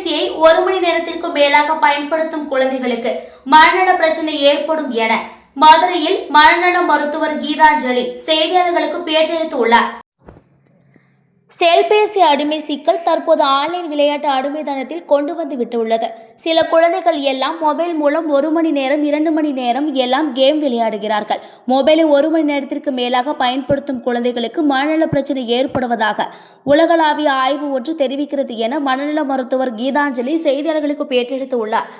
தொலைபேசியை ஒரு மணி நேரத்திற்கு மேலாக பயன்படுத்தும் குழந்தைகளுக்கு மனநல பிரச்சனை ஏற்படும் என மதுரையில் மனநல மருத்துவர் கீதாஞ்சலி செய்தியாளர்களுக்கு பேட்டியளித்துள்ளார். செல்பேசி அடிமை சிக்கல் தற்போது ஆன்லைன் விளையாட்டு அடிமைத்தனத்தில் கொண்டு வந்து விட்டுள்ளது. சில குழந்தைகள் எல்லாம் மொபைல் மூலம் ஒரு மணி நேரம் இரண்டு மணி நேரம் எல்லாம் கேம் விளையாடுகிறார்கள். மொபைலை ஒரு மணி நேரத்திற்கு மேலாக பயன்படுத்தும் குழந்தைகளுக்கு மனநல பிரச்சனை ஏற்படுவதாக உலகளாவிய ஆய்வு ஒன்று தெரிவிக்கிறது என மனநல மருத்துவர் கீதாஞ்சலி செய்தியாளர்களுக்கு பேட்டியளித்துள்ளார்.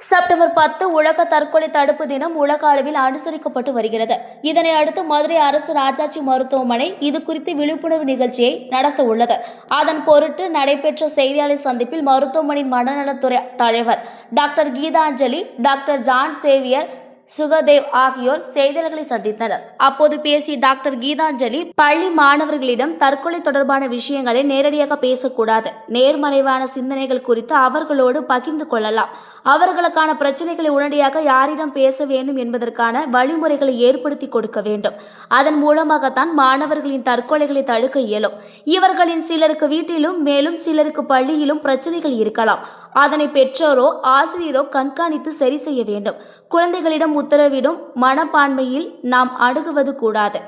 செப்டம்பர் பத்து உலக தற்கொலை தடுப்பு தினம் உலக அளவில் அனுசரிக்கப்பட்டு வருகிறது. இதனை அடுத்து மதுரை அரசு ராஜாஜி மருத்துவமனை இது குறித்து விழிப்புணர்வு நிகழ்ச்சியை நடத்த உள்ளது. அதன் பொருட்டு நடைபெற்ற செய்தியாளர் சந்திப்பில் மருத்துவமனையின் மனநலத்துறை தலைவர் doctor Gitanjali doctor John Xavier Sukhdev ஆகியோர் செய்தியாளர்களை சந்தித்தனர். அப்போது பேசிய டாக்டர் கீதாஞ்சலி பள்ளி மாணவர்களிடம் தற்கொலை தொடர்பான விஷயங்களை நேரடியாக பேசக்கூடாது. நேர்மறைவான சிந்தனைகள் குறித்து அவர்களோடு பகிர்ந்து கொள்ளலாம். அவர்களுக்கான பிரச்சனைகளை உடனடியாக யாரிடம் பேச வேண்டும் என்பதற்கான வழிமுறைகளை ஏற்படுத்தி கொடுக்க வேண்டும். அதன் மூலமாகத்தான் மாணவர்களின் தற்கொலைகளை தடுக்க இயலும். இவர்களின் சிலருக்கு வீட்டிலும் மேலும் சிலருக்கு பள்ளியிலும் பிரச்சனைகள் இருக்கலாம். அதனை பெற்றோரோ ஆசிரியரோ கண்காணித்து சரி செய்ய வேண்டும். குழந்தைகளிடம் உத்தரவிடும் மனப்பான்மையில் நாம் அணுகுவது கூடாது.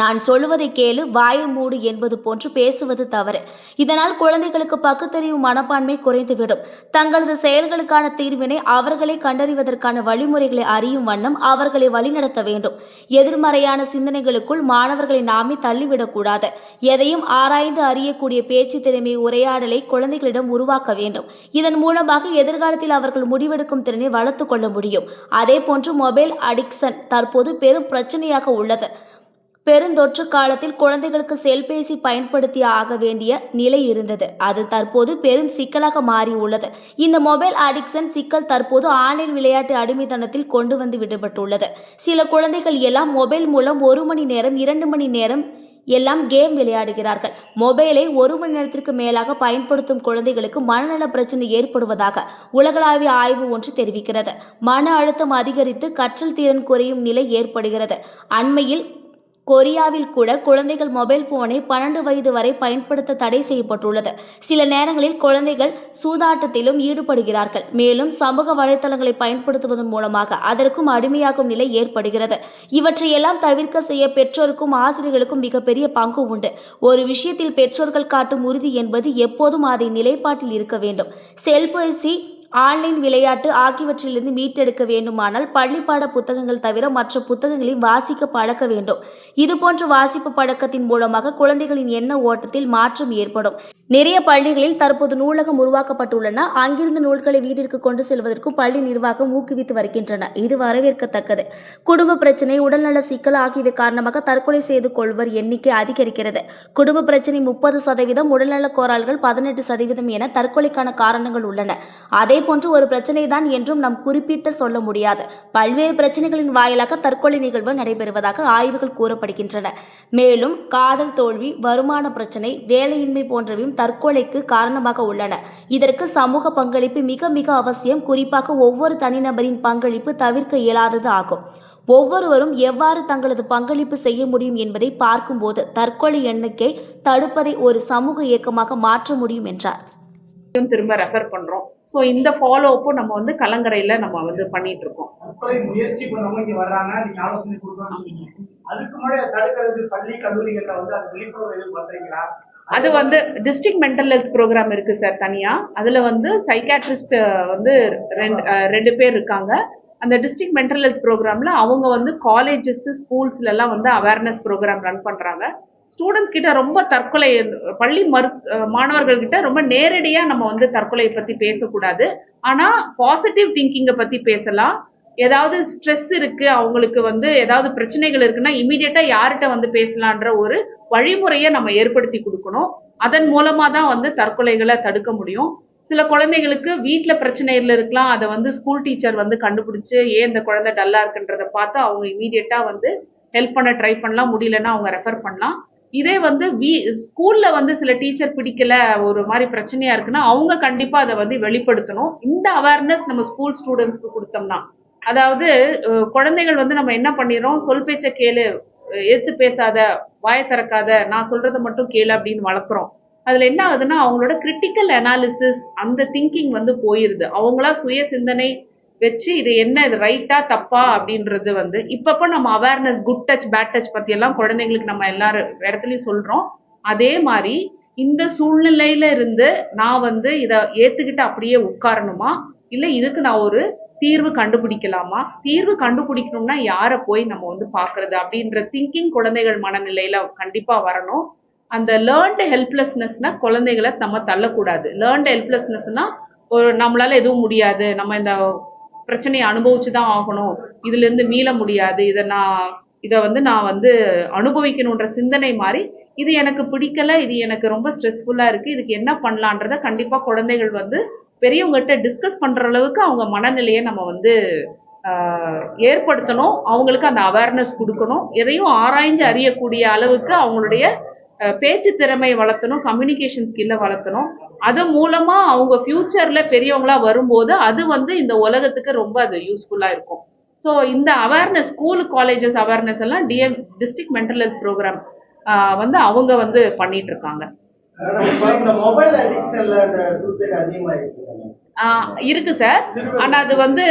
நான் சொல்லுவதை கேளு வாயை மூடு என்பது போன்று பேசுவது தவறு. இதனால் குழந்தைகளுக்கு பகுத்தறிவு மனப்பான்மை குறைந்துவிடும். தங்களது செயல்களுக்கான தீர்வினை அவர்களை கண்டறிவதற்கான வழிமுறைகளை அறியும் வண்ணம் அவர்களை வழிநடத்த வேண்டும். எதிர்மறையான சிந்தனைகளுக்குள் மாணவர்களை நாமே தள்ளிவிடக்கூடாது. எதையும் ஆராய்ந்து அறியக்கூடிய பேச்சு திறமை உரையாடலை குழந்தைகளிடம் உருவாக்க வேண்டும். இதன் மூலமாக எதிர்காலத்தில் அவர்கள் முடிவெடுக்கும் திறனை வளர்த்து கொள்ள முடியும். அதே போன்று மொபைல் அடிக்ஷன் தற்போது பெரும் பிரச்சனையாக உள்ளது. பெருந்தொற்று காலத்தில் குழந்தைகளுக்கு செல்பேசி பயன்படுத்தி ஆக வேண்டிய நிலை இருந்தது. அது தற்போது பெரும் சிக்கலாக மாறியுள்ளது இந்த மொபைல் அடிக்ஷன் சிக்கல் தற்போது ஆன்லைன் விளையாட்டு அடிமைத்தனத்தில் கொண்டு வந்து விடப்பட்டுள்ளது. சில குழந்தைகள் எல்லாம் மொபைல் மூலம் ஒரு மணி நேரம் இரண்டு மணி நேரம் எல்லாம் கேம் விளையாடுகிறார்கள். மொபைலை ஒரு மணி நேரத்திற்கு மேலாக பயன்படுத்தும் குழந்தைகளுக்கு மனநல பிரச்சனை ஏற்படுவதாக உலகளாவிய ஆய்வு ஒன்று தெரிவிக்கிறது. மன அழுத்தம் அதிகரித்து கற்றல் திறன் குறையும் நிலை ஏற்படுகிறது. அண்மையில் கொரியாவில் கூட குழந்தைகள் மொபைல் போனை பன்னெண்டு வயது வரை பயன்படுத்த தடை செய்யப்பட்டுள்ளது. சில நேரங்களில் குழந்தைகள் சூதாட்டத்திலும் ஈடுபடுகிறார்கள். மேலும் சமூக வலைத்தளங்களை பயன்படுத்துவதன் மூலமாக அதற்கும் அடிமையாகும் நிலை ஏற்படுகிறது. இவற்றையெல்லாம் தவிர்க்க செய்ய பெற்றோருக்கும் ஆசிரியர்களுக்கும் மிகப்பெரிய பங்கு உண்டு. ஒரு விஷயத்தில் பெற்றோர்கள் காட்டும் உறுதி என்பது எப்போதும் அதை நிலைப்பாட்டில் இருக்க வேண்டும். செல்பேசி ஆன்லைன் விளையாட்டு ஆகியவற்றிலிருந்து மீட்டெடுக்க வேண்டுமானால் பள்ளிப்பாட புத்தகங்கள் தவிர மற்ற புத்தகங்களையும் வாசிக்க பழக்க வேண்டும். இதுபோன்ற வாசிப்பு பழக்கத்தின் மூலமாக குழந்தைகளின் எண்ண ஓட்டத்தில் மாற்றம் ஏற்படும். நிறைய பள்ளிகளில் தற்போது நூலகம் உருவாக்கப்பட்டுள்ளன. அங்கிருந்து நூல்களை வீட்டிற்கு கொண்டு செல்வதற்கும் பள்ளி நிர்வாகம் ஊக்குவித்து வருகின்றன. இது வரவேற்கத்தக்கது. குடும்ப பிரச்சனை உடல்நல சிக்கல் ஆகியவை காரணமாக தற்கொலை செய்து கொள்வர் எண்ணிக்கை அதிகரிக்கிறது. குடும்ப பிரச்சனை முப்பது சதவீதம் உடல்நல கோரால்கள் பதினெட்டு சதவீதம் என தற்கொலைக்கான காரணங்கள் உள்ளன. அதே போன்று ஒரு பிரச்சனை தான் என்றும் நாம் குறிப்பிட்டு சொல்ல முடியாது. பல்வேறு பிரச்சனைகளின் வாயிலாக தற்கொலை நிகழ்வு நடைபெறுவதாக ஆய்வுகள் கூறப்படுகின்றன. மேலும் காதல் தோல்வி வருமான பிரச்சனை வேலையின்மை போன்றவையும் தற்கொலைக்கு காரணமாக உள்ளன. இதற்கு சமூக பங்களிப்பு மிக மிக அவசியம். குறிப்பாக ஒவ்வொரு தனிநபரின் பங்களிப்பு தவிர்க்க இயலாதது ஆகும். ஒவ்வொருவரும் எவ்வாறு தங்களது பங்களிப்பு செய்ய முடியும் என்பதை பார்க்கும்போது தற்கொலை எண்ணிக்கை தடுப்பதை ஒரு சமூக இயக்கமாக மாற்ற முடியும் என்றார். திரும்ப திரும்ப ரெஃபர் பண்றோம். ஸோ இந்த ஃபாலோ அப்பும் நம்ம வந்து கலங்கரையில நம்ம வந்து பண்ணிட்டு இருக்கோம் முயற்சி பண்ணவங்க இங்க வர்றாங்க நீங்க ஆலோசனை கொடுக்கணும். அதுக்கு முன்னாடி அதை தடுக்கிறது பள்ளி கல்லூரிகள்ல வந்து அந்த விழிப்புணர்வு எதுவும் பண்றீங்களா அது வந்து டிஸ்ட்ரிக்ட் மென்டல் ஹெல்த் ப்ரோக்ராம் இருக்கு சார் தனியா. அதுல வந்து சைக்காட்ரிஸ்ட் வந்து ரெண்டு ரெண்டு பேர் இருக்காங்க. அந்த டிஸ்ட்ரிக்ட் மென்டல் ஹெல்த் ப்ரோக்ராம்ல அவங்க வந்து காலேஜஸ் ஸ்கூல்ஸ்ல எல்லாம் வந்து அவேர்னஸ் ப்ரோக்ராம் ரன் பண்றாங்க. ஸ்டூடெண்ட்ஸ் கிட்ட ரொம்ப தற்கொலை பள்ளி மரு மாணவர்கள் கிட்ட ரொம்ப நேரடியாக நம்ம வந்து தற்கொலையை பற்றி பேசக்கூடாது. ஆனால் பாசிட்டிவ் திங்கிங்கை பற்றி பேசலாம். ஏதாவது ஸ்ட்ரெஸ் இருக்கு அவங்களுக்கு வந்து ஏதாவது பிரச்சனைகள் இருக்குன்னா இமீடியட்டா யார்கிட்ட வந்து பேசலான்ற ஒரு வழிமுறையை நம்ம ஏற்படுத்தி கொடுக்கணும். அதன் மூலமா தான் வந்து தற்கொலைகளை தடுக்க முடியும். சில குழந்தைகளுக்கு வீட்டில் பிரச்சனைகள் இருக்கலாம். அதை வந்து ஸ்கூல் டீச்சர் வந்து கண்டுபிடிச்சு ஏன் இந்த குழந்தை டல்லா இருக்குன்றத பார்த்து அவங்க இமீடியட்டா வந்து ஹெல்ப் பண்ண ட்ரை பண்ணலாம். முடியலன்னா அவங்க ரெஃபர் பண்ணலாம். இதே வந்து வீ ஸ்கூல்ல வந்து சில டீச்சர் பிடிக்கல ஒரு மாதிரி பிரச்சனையா இருக்குன்னா அவங்க கண்டிப்பா அதை வந்து வெளிப்படுத்தணும். இந்த அவேர்னஸ் நம்ம ஸ்கூல் ஸ்டூடெண்ட்ஸ்க்கு கொடுத்தோம்னா. அதாவது குழந்தைகள் வந்து நம்ம என்ன பண்ணிடுறோம்? சொல் பேச்ச கேளு எடுத்து பேசாத வாயை திறக்காத நான் சொல்றதை மட்டும் கேளு அப்படின்னு வளர்க்குறோம். அதில் என்ன ஆகுதுன்னா அவங்களோட கிரிட்டிக்கல் அனாலிசிஸ் அந்த திங்கிங் வந்து போயிருது. அவங்களா சுய சிந்தனை வச்சு இது என்ன இது ரைட்டா தப்பா அப்படின்றது வந்து இப்பப்போ நம்ம awareness good touch bad touch பத்தி எல்லாம் குழந்தைங்களுக்கு நம்ம எல்லாரும் இடத்துலயும் சொல்றோம். அதே மாதிரி இந்த சூழ்நிலையில இருந்து நான் வந்து இதை ஏத்துக்கிட்டு அப்படியே உட்காரணுமா? இல்லை இதுக்கு நான் ஒரு தீர்வு கண்டுபிடிக்கலாமா? தீர்வு கண்டுபிடிக்கணும்னா யாரை போய் நம்ம வந்து பார்க்கறது? அப்படின்ற திங்கிங் குழந்தைகள் மனநிலையில கண்டிப்பா வரணும். அந்த லேர்ன்டு ஹெல்ப்லெஸ்னஸ்னா குழந்தைகளை நம்ம தள்ளக்கூடாது. லேர்ன்டு ஹெல்ப்லெஸ்னஸ்னா ஒரு நம்மளால எதுவும் முடியாது. நம்ம இந்த பிரச்சனையை அனுபவிச்சு தான் ஆகணும். இதுல இருந்து மீள முடியாது. இதை நான் இதை வந்து நான் வந்து அனுபவிக்கணுன்ற சிந்தனை மாதிரி இது எனக்கு பிடிக்கல இது எனக்கு ரொம்ப ஸ்ட்ரெஸ்ஃபுல்லா இருக்கு இதுக்கு என்ன பண்ணலான்றத கண்டிப்பா குழந்தைகள் வந்து பெரியவங்ககிட்ட டிஸ்கஸ் பண்ற அளவுக்கு அவங்க மனநிலையை நம்ம வந்து ஏற்படுத்தணும். அவங்களுக்கு அந்த அவேர்னஸ் கொடுக்கணும். எதையும் ஆராய்ஞ்சு அறியக்கூடிய அளவுக்கு அவங்களுடைய பேச்சு திறமையை வளர்த்தணும் கம்யூனிகேஷன் ஸ்கில்லை வளர்த்தணும். அது மூலமா அவங்க ஃபியூச்சர்ல பெரியவங்களா வரும்போது அது வந்து இந்த உலகத்துக்கு ரொம்ப அது யூஸ்ஃபுல்லா இருக்கும். ஸோ இந்த அவேர்னஸ் ஸ்கூல் காலேஜஸ் அவேர்னஸ் எல்லாம் DM district mental health programme வந்து அவங்க வந்து பண்ணிட்டு இருக்காங்க. இருக்கு சார் ஆனா அது வந்து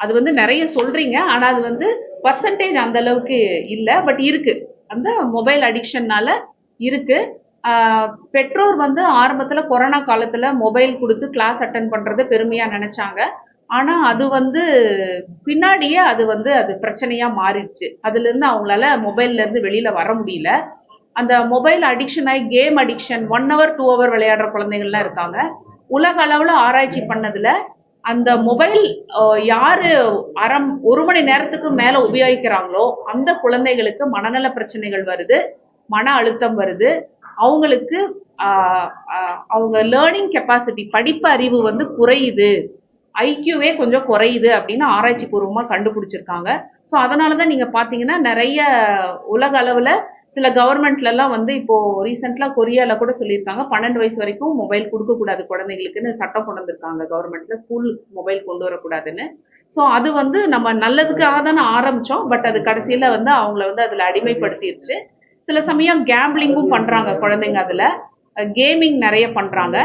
அது வந்து நிறைய சொல்றீங்க. ஆனா அது வந்து பர்சன்டேஜ் அந்த அளவுக்கு இல்லை. பட் இருக்கு. அந்த மொபைல் அடிக்ஷன்னால இருக்கு. பெற்றோர் வந்து ஆரம்பத்தில் கொரோனா காலத்தில் மொபைல் கொடுத்து கிளாஸ் அட்டன் பண்ணுறத பெருமையாக நினச்சாங்க. ஆனால் அது வந்து பின்னாடியே அது வந்து அது பிரச்சனையாக மாறிடுச்சு. அதுலேருந்து அவங்களால மொபைல்லேருந்து வெளியில் வர முடியல. அந்த மொபைல் அடிக்ஷன் ஆகி game addiction one hour two hour விளையாடுற குழந்தைங்கள்லாம் இருக்காங்க. உலக அளவில் ஆராய்ச்சி பண்ணதில் அந்த மொபைல் யார் அரம் ஒரு மணி நேரத்துக்கு மேலே உபயோகிக்கிறாங்களோ அந்த குழந்தைகளுக்கு மனநல பிரச்சனைகள் வருது மன அழுத்தம் வருது. அவங்களுக்கு அவங்க லேர்னிங் கெப்பாசிட்டி படிப்பு அறிவு வந்து குறையுது. ஐக்கியூவே கொஞ்சம் குறையுது அப்படின்னு ஆராய்ச்சி பூர்வமாக கண்டுபிடிச்சிருக்காங்க. ஸோ அதனால தான் நீங்கள் பார்த்தீங்கன்னா நிறைய உலக அளவில் சில கவர்மெண்ட்லலாம் வந்து இப்போது ரீசெண்டாக கொரியாவில் கூட சொல்லியிருக்காங்க. பன்னெண்டு வயசு வரைக்கும் மொபைல் கொடுக்கக்கூடாது குழந்தைங்களுக்குன்னு சட்டம் கொண்டு வந்திருக்காங்க கவர்மெண்ட்டில் ஸ்கூல் மொபைல் கொண்டு வரக்கூடாதுன்னு. ஸோ அது வந்து நம்ம நல்லதுக்காக தானே ஆரம்பித்தோம் பட் அது கடைசியில் வந்து அவங்கள வந்து அதில் அடிமைப்படுத்திருச்சு. சில சமயம் கேம்பிளிங்கும் பண்றாங்க குழந்தைங்க அதுல. கேமிங் நிறைய பண்றாங்க.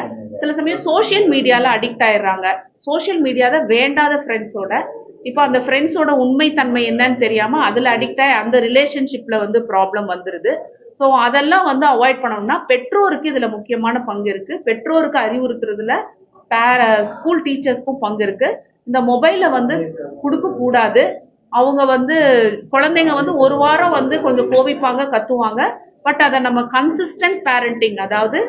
சில சமயம் சோஷியல் மீடியால அடிக்ட் ஆயிடுறாங்க. சோஷியல் மீடியாவில் வேண்டாத ஃப்ரெண்ட்ஸோட இப்போ அந்த ஃப்ரெண்ட்ஸோட உண்மைத்தன்மை என்னன்னு தெரியாம அதுல அடிக்ட் ஆகி அந்த ரிலேஷன்ஷிப்ல வந்து ப்ராப்ளம் வந்துருது. ஸோ அதெல்லாம் வந்து அவாய்ட் பண்ணணும்னா பெற்றோருக்கு இதுல முக்கியமான பங்கு இருக்கு. பெற்றோருக்கு அறிவுறுத்துறதுல பேர ஸ்கூல் டீச்சர்ஸ்க்கும் பங்கு இருக்கு. இந்த மொபைலை வந்து கொடுக்க கூடாது அவங்க வந்து குழந்தைங்க வந்து ஒரு வாரம் வந்து கொஞ்சம் கோவிப்பாங்க கத்துவாங்க. பட் அதை நம்ம கன்சிஸ்டன்ட் பேரண்டிங் அதாவது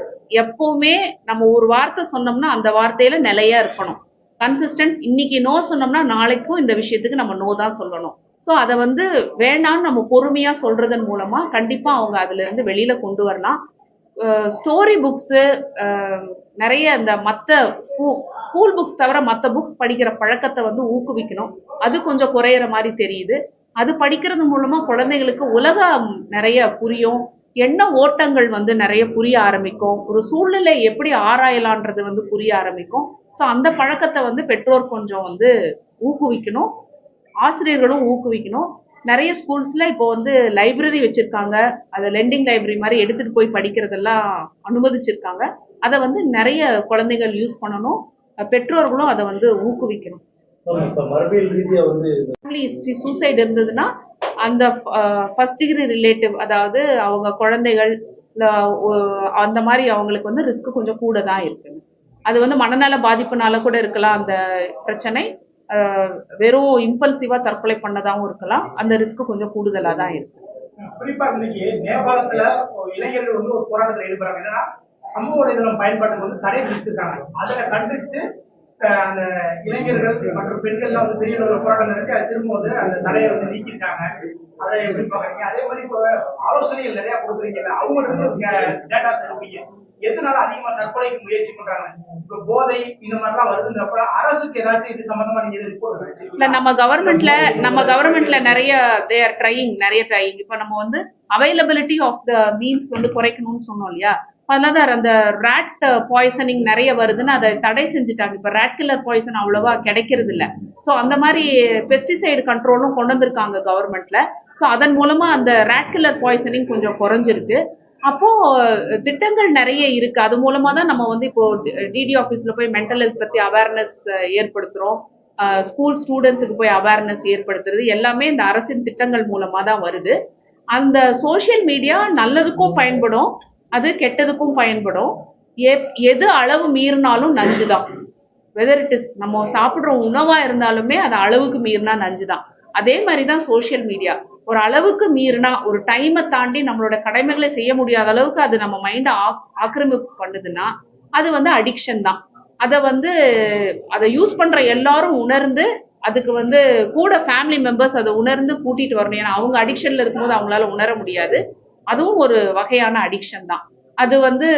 எப்பவுமே நம்ம ஒரு வார்த்தை சொன்னோம்னா அந்த வார்த்தையில நிலையா இருக்கணும். கன்சிஸ்டன்ட் இன்னைக்கு நோ சொன்னோம்னா நாளைக்கும் இந்த விஷயத்துக்கு நம்ம நோ தான் சொல்லணும். ஸோ அதை வந்து வேணாம்னு நம்ம பொறுமையா சொல்றதன் மூலமா கண்டிப்பா அவங்க அதுல இருந்து வெளியில கொண்டு வரலாம். ஸ்டோரி புக்ஸு நிறைய இந்த மற்ற ஸ்கூ ஸ்கூல் புக்ஸ் தவிர மற்ற புக்ஸ் படிக்கிற பழக்கத்தை வந்து ஊக்குவிக்கணும். அது கொஞ்சம் குறையிற மாதிரி தெரியுது. அது படிக்கிறது மூலமாக குழந்தைகளுக்கு உலகம் நிறைய புரியும். என்ன ஓட்டங்கள் வந்து நிறைய புரிய ஆரம்பிக்கும். ஒரு சூழ்நிலை எப்படி ஆராயலான்றது வந்து புரிய ஆரம்பிக்கும். ஸோ அந்த பழக்கத்தை வந்து பெற்றோர் கொஞ்சம் வந்து ஊக்குவிக்கணும். ஆசிரியர்களும் ஊக்குவிக்கணும். நிறைய ஸ்கூல்ஸ்ல இப்போ வந்து லைப்ரரி வச்சிருக்காங்க. அதை லெண்டிங் லைப்ரரி மாதிரி எடுத்துட்டு போய் படிக்கிறதெல்லாம் அனுமதிச்சிருக்காங்க. அதை வந்து நிறைய குழந்தைகள் யூஸ் பண்ணணும். பெற்றோர்களும் அதை வந்து ஊக்குவிக்கணும். சூசைட் இருந்ததுன்னா அந்த ஃபர்ஸ்ட் டிகிரி ரிலேட்டிவ் அதாவது அவங்க குழந்தைகள் அந்த மாதிரி அவங்களுக்கு வந்து ரிஸ்க் கொஞ்சம் கூட தான் இருக்குங்க அது வந்து மனநல பாதிப்புனால கூட இருக்கலாம் அந்த பிரச்சனை. வெறும் இம்பல்சிவா தற்கொலை பண்ணதாகவும் இருக்கலாம். அந்த ரிஸ்க் கொஞ்சம் கூடுதலா தான் இருக்கு. குறிப்பா இன்னைக்கு நேபாளத்துல இளைஞர்கள் வந்து ஒரு போராட்டத்தில் ஈடுபடுறாங்க. என்னன்னா சமூக வலைதளம் பயன்பாட்டுக்கு வந்து தடை விதிச்சிருக்காங்க அதுல கண்டித்து அந்த இளைஞர்கள் மற்றும் பெண்கள்லாம் வந்து பெரிய ஒரு போராட்டம் நடத்தி அது திரும்ப வந்து அந்த தடையை வந்து நீக்கியிருக்காங்க. அதை எப்படி பாக்குறீங்க அதே மாதிரி இப்போ ஆலோசனைகள் நிறைய கொடுக்குறீங்கல்ல அவங்களுக்கு இருந்து டேட்டா தருவீங்க. எதனால அதிகமா தற்கொலைக்கு முயற்சி பண்றாங்க? இப்ப போதை இந்த மாதிரிலாம் வருதுன்றப்ப அரசுக்கு ஏதாச்சும் இது சம்பந்தமா நீங்க ரிப்போர்ட் இல்ல நம்ம கவர்மெண்ட்ல நம்ம கவர்மெண்ட்ல நிறைய தே ஆர் ட்ரைங் நிறைய ட்ரையிங் இப்போ நம்ம வந்து அவைலபிலிட்டி ஆஃப் த மீன்ஸ் வந்து குறைக்கணும்னு சொன்னோம் இல்லையா? அதனால அந்த ரேட் பாய்சனிங் நிறைய வருதுன்னு அதை தடை செஞ்சுட்டாங்க. இப்போ ரேட் கில்லர் பாய்சன் அவ்வளவா கிடைக்கிறது இல்ல. ஸோ அந்த மாதிரி பெஸ்டிசைடு கண்ட்ரோலும் கொண்டு வந்திருக்காங்க கவர்மெண்ட்ல ஸோ அதன் மூலமா அந்த ரேட் கில்லர் பாய்சனிங் கொஞ்சம் குறைஞ்சிருக்கு. அப்போ திட்டங்கள் நிறைய இருக்கு. அது மூலமா தான் நம்ம வந்து இப்போ டிடி ஆஃபீஸ்ல போய் மென்டல் ஹெல்த் பத்தி அவேர்னஸ் ஏற்படுத்துறோம். ஸ்கூல் ஸ்டூடெண்ட்ஸுக்கு போய் அவேர்னஸ் ஏற்படுத்துறது எல்லாமே இந்த அரசின் திட்டங்கள் மூலமா தான் வருது. அந்த சோஷியல் மீடியா நல்லதுக்கும் பயன்படும் அது கெட்டதுக்கும் பயன்படும். எப்- எது அளவு மீறினாலும் நஞ்சு தான். வெதர் இட் இஸ் நம்ம சாப்பிட்ற உணவா இருந்தாலுமே அது அளவுக்கு மீறினா நஞ்சு தான். அதே மாதிரி தான் சோஷியல் மீடியா ஒரு அளவுக்கு மீறினா ஒரு டைமை தாண்டி நம்மளோட கடமைகளை செய்ய முடியாத அளவுக்கு அது நம்ம மைண்டை ஆக்கிரமிப்பு பண்ணுதுன்னா அது வந்து அடிக்ஷன் தான். அதை வந்து அதை யூஸ் பண்ற எல்லாரும் உணர்ந்து அதுக்கு வந்து கூட ஃபேமிலி மெம்பர்ஸ் அதை உணர்ந்து கூட்டிட்டு வரணும். ஏன்னா அவங்க அடிக்ஷன்ல இருக்கும்போது அவங்களால உணர முடியாது. அதுவும் ஒரு வகையான அடிக்ஷன் தான். அது வந்து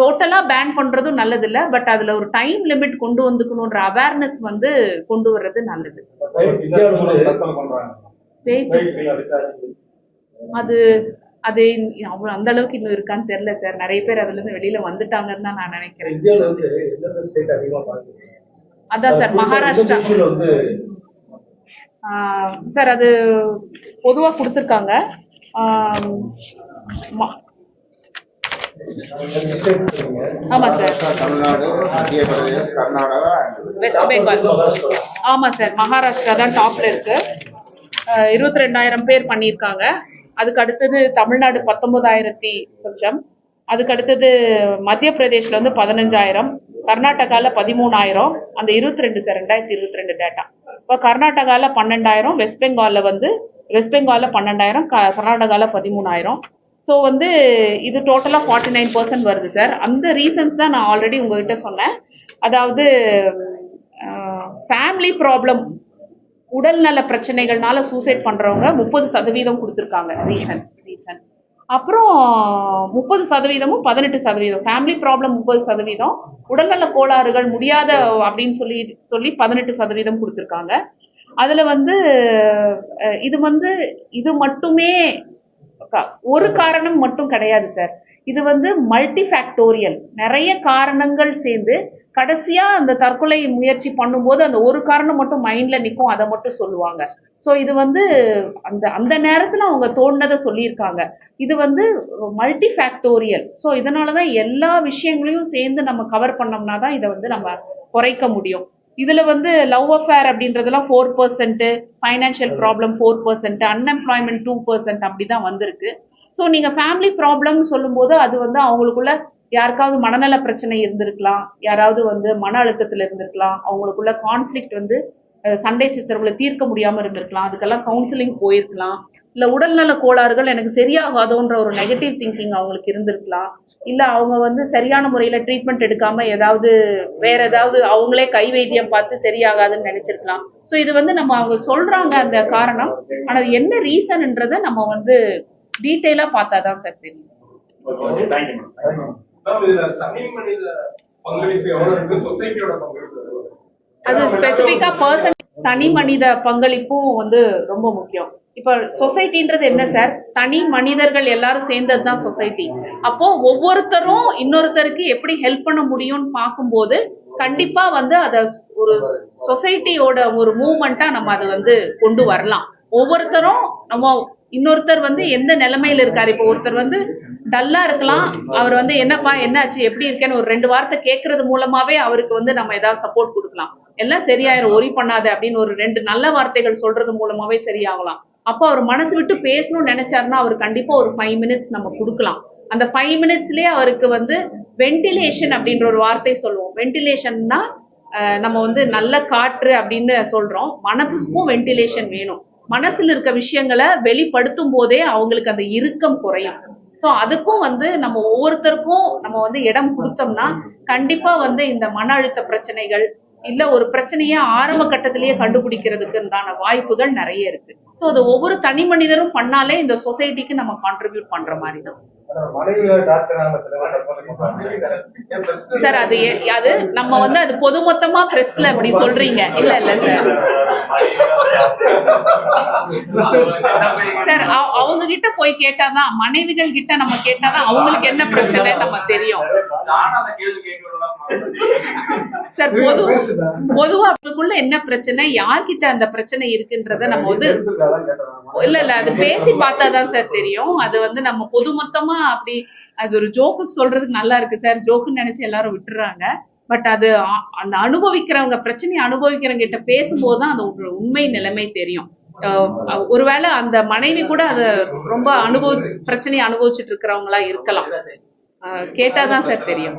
டோட்டலா பேன் பண்றதும் நல்லது இல்ல பட் அதுல ஒரு டைம் லிமிட் கொண்டு வந்துக்கணும்ன்ற அவேர்னஸ் வந்து கொண்டு வர்றது நல்லது. அது அது அவ்வளவு அந்த அளவுக்கு இன்னும் இருக்கான்னு தெரியல சார் நிறைய பேர் அதுல இருந்து வெளியில வந்துட்டாங்கன்னு தான் நான் நினைக்கிறேன்? அதான் சார் மகாராஷ்டிரா. சார் அது பொதுவா கொடுத்துருக்காங்க. ஆம், சார் வெஸ்ட் பெங்கால். ஆமா சார் மகாராஷ்டிரா தான் டாப்ல இருக்கு. இருபத்தி ரெண்டாயிரம் பேர் பண்ணியிருக்காங்க. அதுக்கு அடுத்தது தமிழ்நாடு பத்தொன்பதாயிரத்தி கொஞ்சம். அதுக்கு அடுத்தது மத்திய பிரதேஷ்ல வந்து பதினஞ்சாயிரம். கர்நாடகாவில் பதிமூணாயிரம். அந்த இருபத்தி ரெண்டு சார் ரெண்டாயிரத்தி இருபத்தி ரெண்டு டேட்டா இப்போ கர்நாடகாவில் பன்னெண்டாயிரம் வெஸ்ட் பெங்காலில் வந்து வெஸ்ட் பெங்காலில் பன்னெண்டாயிரம் க கர்நாடகாவில் பதிமூணாயிரம். ஸோ வந்து இது டோட்டலாக ஃபார்ட்டி நைன் பர்சன்ட் வருது சார். அந்த ரீசன்ஸ் தான் நான் ஆல்ரெடி உங்ககிட்ட சொன்னேன். அதாவது ஃபேமிலி ப்ராப்ளம் உடல்நல பிரச்சனைகள்னால சூசைட் பண்றவங்க முப்பது சதவீதம் கொடுத்துருக்காங்க ரீசன் ரீசன் அப்புறம் முப்பது சதவீதமும் பதினெட்டு சதவீதம். ஃபேமிலி ப்ராப்ளம் முப்பது சதவீதம். உடல்நல கோளாறுகள் முடியாத அப்படின்னு சொல்லி சொல்லி பதினெட்டு சதவீதம் கொடுத்துருக்காங்க. அதில் வந்து இது வந்து இது மட்டுமே க- ஒரு காரணம் மட்டும் கிடையாது சார். இது வந்து மல்டி ஃபேக்டோரியல் நிறைய காரணங்கள் சேர்ந்து கடைசியா அந்த தற்கொலை முயற்சி பண்ணும்போது அந்த ஒரு காரணம் மட்டும் மைண்ட்ல நிற்கும் அதை மட்டும் சொல்லுவாங்க. ஸோ இது வந்து அந்த அந்த நேரத்துல அவங்க தோணுனதை சொல்லியிருக்காங்க. இது வந்து மல்டி ஃபேக்டோரியல் ஸோ இதனால தான் எல்லா விஷயங்களையும் சேர்ந்து நம்ம கவர் பண்ணோம்னா தான் இதை வந்து நம்ம குறைக்க முடியும். இதுல வந்து லவ் அஃபேர் அப்படின்றதெல்லாம் four percent financial problem four percent unemployment two percent அப்படி தான் வந்திருக்கு. ஸோ நீங்க ஃபேமிலி ப்ராப்ளம் சொல்லும்போது அது வந்து அவங்களுக்குள்ள யாருக்காவது மனநல பிரச்சனை இருந்திருக்கலாம். யாராவது வந்து மன அழுத்தத்துல இருந்திருக்கலாம். அவங்களுக்குள்ள கான்ஃப்ளிக்ட் வந்து சண்டை சச்சரவுகளை தீர்க்க முடியாம இருந்திருக்கலாம். அதுக்கெல்லாம் கவுன்சிலிங் போயிருக்கலாம். இல்ல உடல்நல கோளாறுகள் எனக்கு சரியாகாதோன்ற ஒரு நெகட்டிவ் திங்கிங் அவங்களுக்கு இருந்திருக்கலாம். இல்ல அவங்க வந்து சரியான முறையில ட்ரீட்மெண்ட் எடுக்காம ஏதாவது வேற ஏதாவது அவங்களே கை வைத்தியம் பார்த்து சரியாகாதுன்னு நினைச்சிருக்கலாம். ஸோ இது வந்து நம்ம அவங்க சொல்றாங்க அந்த காரணம். ஆனா அது என்ன ரீசன்ன்றதை நம்ம வந்து டீட்டெயிலா பார்த்தாதான் சார் தெரியும். அது எல்லாரும் பர்சன் தனி மனித பங்களிப்பும் வந்து ரொம்ப முக்கியம். இப்ப சொசைட்டின்றது என்ன சார்? தனி மனிதர்கள் எல்லாரும் சேர்ந்தது தான் சொசைட்டி. அப்போ ஒவ்வொருத்தரும் இன்னொருத்தருக்கு எப்படி ஹெல்ப் பண்ண முடியும்னு பார்க்கும்போது கண்டிப்பா வந்து அத ஒரு சொசைட்டியோட ஒரு மூவ்மெண்ட்டா நம்ம அதை வந்து கொண்டு வரலாம். ஒவ்வொருத்தரும் நம்ம இன்னொருத்தர் வந்து எந்த நிலைமையில இருக்காரு? இப்போ ஒருத்தர் வந்து டல்லா இருக்கலாம். அவர் வந்து என்னப்பா என்னாச்சு? எப்படி இருக்கேன்னு ஒரு ரெண்டு வார்த்தை கேட்கறது மூலமாவே அவருக்கு வந்து நம்ம ஏதாவது சப்போர்ட் கொடுக்கலாம். எல்லாம் சரியாயிரும். ஒரி பண்ணாது அப்படின்னு ஒரு ரெண்டு நல்ல வார்த்தைகள் சொல்றது மூலமாவே சரியாகலாம். அப்போ அவர் மனசு விட்டு பேசணும்னு நினைச்சாருன்னா அவர் கண்டிப்பா ஒரு ஃபைவ் மினிட்ஸ் நம்ம கொடுக்கலாம். அந்த ஃபைவ் மினிட்ஸ்லயே அவருக்கு வந்து வென்டிலேஷன் அப்படின்ற ஒரு வார்த்தை சொல்லுவோம். வென்டிலேஷன்னா நம்ம வந்து நல்ல காற்று அப்படின்னு சொல்றோம். மனசுக்கும் வென்டிலேஷன் வேணும். மனசுல இருக்க விஷயங்களை வெளிப்படுத்தும் போதே அவங்களுக்கு அந்த இறுக்கம் குறையும். ஸோ அதுக்கும் வந்து நம்ம ஒவ்வொருத்தருக்கும் நம்ம வந்து இடம் கொடுத்தோம்னா கண்டிப்பா வந்து இந்த மன அழுத்த பிரச்சனைகள் இல்ல ஒரு பிரச்சனையை ஆரம்ப கட்டத்திலேயே கண்டுபிடிக்கிறதுக்கு வாய்ப்புகள் நிறைய இருக்கு. ஸோ அது ஒவ்வொரு தனி மனிதரும் பண்ணாலே இந்த சொசைட்டிக்கு நம்ம கான்ட்ரிபியூட் பண்ற மாதிரி தான். சார் அது அது நம்ம வந்து அது பொதுமொத்தமா பிரஸ்ல அப்படி சொல்றீங்க. இல்ல இல்ல சார். சார் அவ- அவங்க கிட்ட போய் கேட்டாதான் மனைவிகள் கிட்ட நம்ம கேட்டாதான் அவங்களுக்கு என்ன பிரச்சனை நம்ம தெரியும். சார் பொது பொதுவா அவங்களுக்குள்ள என்ன பிரச்சனை யார்கிட்ட அந்த பிரச்சனை இருக்குன்றத நம்ம வந்து. இல்ல இல்ல அது பேசி பார்த்தாதான் சார் தெரியும். அது வந்து நம்ம பொதுமொத்தமா அப்படி அது ஒரு ஜோக்குக்கு சொல்றதுக்கு நல்லா இருக்கு சார் ஜோக்குன்னு நினைச்சு எல்லாரும் விட்டுறாங்க. பட் அது அந்த அனுபவிக்கிறவங்க பிரச்சனையை அனுபவிக்கிறவங்க கிட்ட பேசும்போது தான் அந்த ஒரு உண்மை நிலைமை தெரியும். ஒருவேளை அந்த மனைவி கூட அதை ரொம்ப அனுபவிச்சு பிரச்சனையை அனுபவிச்சுட்டு இருக்கிறவங்களா இருக்கலாம். கேட்டாதான் சார் தெரியும்.